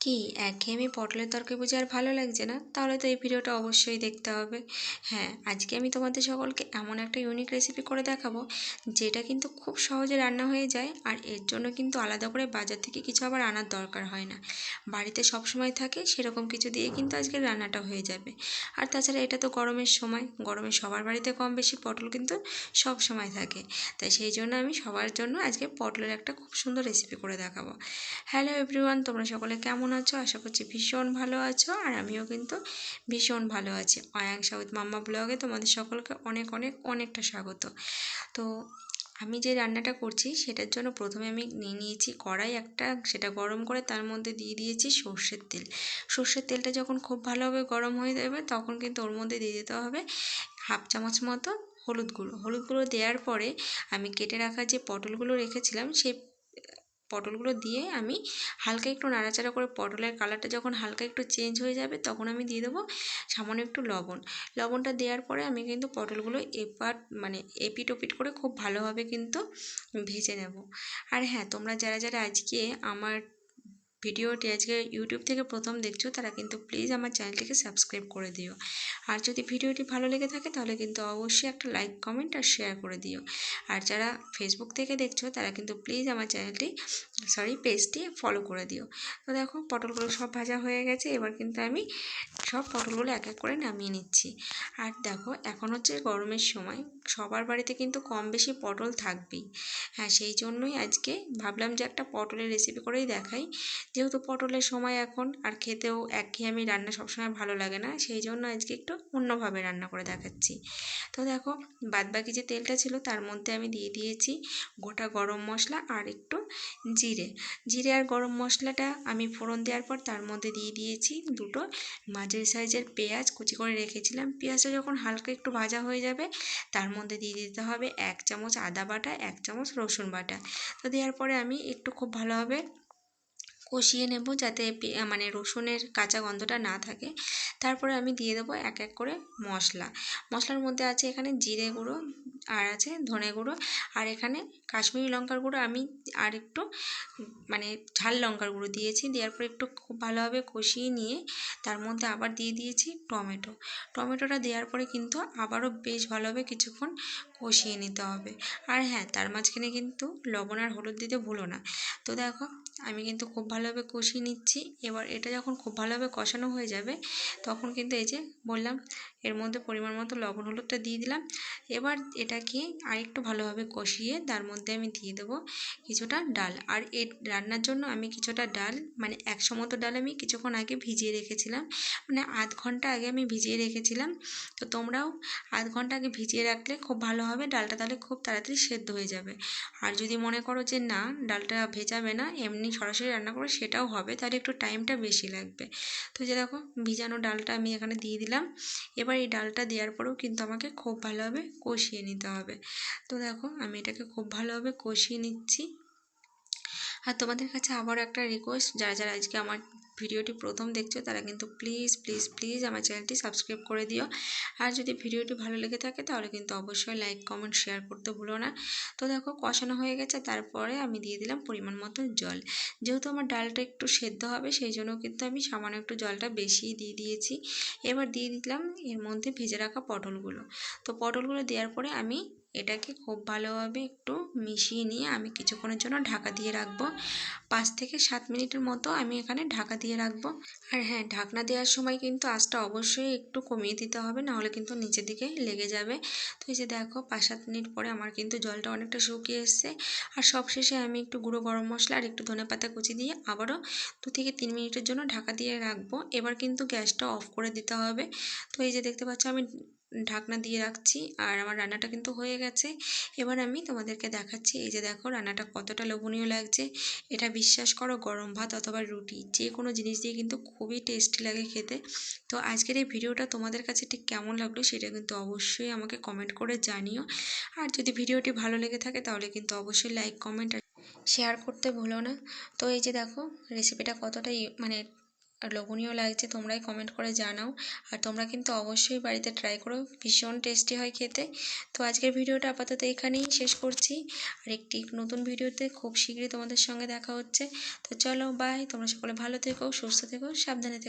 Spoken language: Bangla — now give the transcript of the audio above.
কি? একঘেয়েমি পটলের তরকারি বুঝে আর ভালো লাগছে না? তাহলে তো এই ভিডিওটা অবশ্যই দেখতে হবে। হ্যাঁ আজকে আমি তোমাদের সকলকে এমন একটা ইউনিক রেসিপি করে দেখাবো, যেটা কিন্তু খুব সহজে রান্না হয়ে যায় আর এর জন্য কিন্তু আলাদা করে বাজার থেকে কিছু আবার আনার দরকার হয় না। বাড়িতে সব সময় থাকে, সেরকম কিছু দিয়ে কিন্তু আজকে রান্নাটা হয়ে যাবে। আর তাছাড়া এটা তো গরমের সময়, গরমে সবার বাড়িতে কম বেশি পটল কিন্তু সব সময় থাকে। তাই সেই জন্য আমি সবার জন্য আজকে পটলের একটা খুব সুন্দর রেসিপি করে দেখাবো। হ্যালো এভরিওয়ান তোমরা সকলে কেমন আছো? আশা করছি ভীষণ ভালো আছো আর আমিও কিন্তু ভীষণ ভালো আছি। অয়াং সাউথ মাম্মা ব্লগে তোমাদের সকলকে অনেক অনেক, অনেকটা স্বাগত। তো আমি যে রান্নাটা করছি সেটার জন্য প্রথমে আমি নিয়ে নিয়েছি কড়াই একটা, সেটা গরম করে তার মধ্যে দিয়ে দিয়েছি সর্ষের তেল। সর্ষের তেলটা যখন খুব ভালোভাবে গরম হয়ে যাবে তখন কিন্তু ওর মধ্যে দিয়ে দিতে হবে হাফ চামচ মতো হলুদ গুঁড়ো। হলুদ গুঁড়ো দেওয়ার পরে আমি কেটে রাখা যে পটলগুলো রেখেছিলাম, সেই পটলগুলো দিয়ে আমি হালকা একটু নাড়াচাড়া করে পটলের কালারটা যখন হালকা একটু চেঞ্জ হয়ে যাবে তখন আমি দিয়ে দেবো সামান্য একটু লবণ। লবণটা দেওয়ার পরে আমি কিন্তু পটলগুলো এপাট মানে এপিট ওপিট করে খুব ভালোভাবে কিন্তু ভেজে নেব। আর হ্যাঁ তোমরা যারা যারা আজকে আমার ভিডিওটি আজকে ইউটিউব থেকে প্রথম দেখছ, তারা কিন্তু প্লিজ আমার চ্যানেলটিকে সাবস্ক্রাইব করে দিও। আর যদি ভিডিওটি ভালো লেগে থাকে, তাহলে কিন্তু অবশ্যই একটা লাইক কমেন্ট আর শেয়ার করে দিও। আর যারা ফেসবুক থেকে দেখছ, তারা কিন্তু প্লিজ আমার চ্যানেলটি সরি পেজটি ফলো করে দিও। তো দেখো, পটলগুলো সব ভাজা হয়ে গেছে, এবার কিন্তু আমি সব পটলগুলো এক এক করে নামিয়ে নিচ্ছি। আর দেখো, এখন হচ্ছে গরমের সময়, সবার বাড়িতে কিন্তু কম বেশি পটল থাকবেই। হ্যাঁ সেই জন্যই আজকে ভাবলাম যে একটা পটলের রেসিপি করেই দেখাই। যেহেতু পটলের সময় এখন, আর খেতেও একঘেয়েমি রান্না সবসময় ভালো লাগে না, সেই জন্য আজকে একটু অন্যভাবে রান্না করে দেখাচ্ছি। তো দেখো, বাদবাকি যে তেলটা ছিল তার মধ্যে আমি দিয়ে দিয়েছি গোটা গরম মশলা আর একটু জিরে। জিরে আর গরম মশলাটা আমি ফোড়ন দেওয়ার পর তার মধ্যে দিয়ে দিয়েছি দুটো মাঝের সাইজের পেঁয়াজ, কুচি করে রেখেছিলাম। পেঁয়াজটা যখন হালকা একটু ভাজা হয়ে যাবে, তার মধ্যে দিয়ে দিতে হবে এক চামচ আদা বাটা, এক চামচ রসুন বাটা। তো দেওয়ার পরে আমি একটু খুব ভালোভাবে কষিয়ে নেব যাতে মানে রসুনের কাঁচা গন্ধটা না থাকে। তারপরে আমি দিয়ে দেবো এক এক করে মশলা। মশলার মধ্যে আছে এখানে জিরে গুঁড়ো আর আছে ধনে গুঁড়ো। আর এখানে কাশ্মীরি লঙ্কার গুঁড়ো আমি আর একটু মানে ঝাল লঙ্কার গুঁড়ো দিয়েছি। দেওয়ার পর একটু খুব ভালোভাবে কষিয়ে নিয়ে তার মধ্যে আবার দিয়ে দিয়েছি টমেটো। টমেটোটা দেওয়ার পরে কিন্তু আবারও বেশ ভালোভাবে কিছুক্ষণ কষিয়ে নিতে হবে। আর হ্যাঁ তার মাঝখানে কিন্তু লবণ আর হলুদ দিতে ভুলো না। তো দেখো, আমি কিন্তু খুব ভালোভাবে কষিয়ে নিচ্ছি। এবার এটা যখন খুব ভালোভাবে কষানো হয়ে যাবে, তখন কিন্তু এই যে বললাম এর মধ্যে পরিমাণ মতো লবণ হলুদটা দিয়ে দিলাম। এবার এটাকে আরেকটু ভালোভাবে কষিয়ে তার মধ্যে আমি দিয়ে দেবো কিছুটা ডাল। আর এ রান্নার জন্য আমি কিছুটা ডাল মানে একশো মতো ডাল আমি কিছুক্ষণ আগে ভিজিয়ে রেখেছিলাম। মানে আধ ঘণ্টা আগে আমি ভিজিয়ে রেখেছিলাম। তো তোমরাও আধ ঘণ্টা আগে ভিজিয়ে রাখলে খুব ভালো হবে, ডালটা তাহলে খুব তাড়াতাড়ি সেদ্ধ হয়ে যাবে। আর যদি মনে করো যে না, ডালটা ভেজাবে না, এমনি সরাসরি রান্না করো সেটাও হবে, তাহলে একটু টাইমটা বেশি লাগবে। তো যে দেখো, ভিজানো ডালটা আমি এখানে দিয়ে দিলাম। এবার এই ডালটা দেওয়ার পরেও কিন্তু আমাকে খুব ভালোভাবে কষিয়ে নিতে হবে। তো দেখো, আমি এটাকে খুব ভালোভাবে কষিয়ে নিচ্ছি। আর তোমাদের কাছে আবার একটা রিকোয়েস্ট যারা যারা আজকে আমার ভিডিওটি প্রথম দেখছ তারা কিন্তু প্লিজ প্লিজ প্লিজ আমার চ্যানেলটি সাবস্ক্রাইব করে দিও। আর যদি ভিডিওটি ভালো লেগে থাকে, তাহলে কিন্তু অবশ্যই লাইক কমেন্ট শেয়ার করতে ভুলো না। তো দেখো, কষানো হয়ে গেছে, তারপরে আমি দিয়ে দিলাম পরিমাণ মতো জল। যেহেতু আমার ডালটা একটু সেদ্ধ হবে, সেই জন্য কিন্তু আমি সামান্য একটু জলটা বেশি দিয়ে দিয়েছি। এবার দিয়ে দিলাম এর মধ্যে ভেজে রাখা পটলগুলো। তো পটলগুলো দেওয়ার পরে আমি এটাকে খুব ভালোভাবে একটু মিশিয়ে নিয়ে আমি কিছুক্ষণের জন্য ঢাকা দিয়ে রাখব। পাঁচ থেকে সাত মিনিটের মতো আমি এখানে ঢাকা দিয়ে রাখব। আর হ্যাঁ ঢাকনা দেওয়ার সময় কিন্তু আঁচটা অবশ্যই একটু কমিয়ে দিতে হবে, নাহলে কিন্তু নিচের দিকে লেগে যাবে। তো এই যে দেখো পাঁচ সাত মিনিট পরে আমার কিন্তু জলটা অনেকটা শুকিয়ে এসছে। আর সবশেষে আমি একটু গুঁড়ো গরম মশলা আর একটু ধনে পাতা কুচি দিয়ে আবারও দু থেকে তিন মিনিটের জন্য ঢাকা দিয়ে রাখব। এবার কিন্তু গ্যাসটা অফ করে দিতে হবে। তো এই যে দেখতে পাচ্ছ, আমি ঢাকনা দিয়ে রাখছি আর আমার রান্নাটা কিন্তু হয়ে গেছে। এবার আমি তোমাদেরকে দেখাচ্ছি এই যে দেখো রান্নাটা কতটা লোভনীয় লাগছে। এটা বিশ্বাস করো গরম ভাত অথবা রুটি যে কোনো জিনিস দিয়ে কিন্তু খুবই টেস্টি লাগে খেতে। তো আজকের এই ভিডিওটা তোমাদের কাছে ঠিক কেমন লাগল সেটা কিন্তু অবশ্যই আমাকে কমেন্ট করে জানিও। আর যদি ভিডিওটি ভালো লেগে থাকে তাহলে কিন্তু অবশ্যই লাইক, কমেন্ট আর শেয়ার করতে ভুলো না। তো এই যে দেখো রেসিপিটা কতটা মানে লোভনীয় লাগছে তোমরাই কমেন্ট করে জানাও। আর তোমরা কিন্তু অবশ্যই বাড়িতে ট্রাই করো, ভীষণ টেস্টি হয় খেতে। তো আজকের ভিডিওটা আপাতত এখানেই শেষ করছি। আর একটি নতুন ভিডিওতে খুব শীঘ্রই তোমাদের সঙ্গে দেখা হচ্ছে। তো চলো বাই তোমরা সকলে ভালো থেকো, সুস্থ থেকো, সাবধানে থেকো।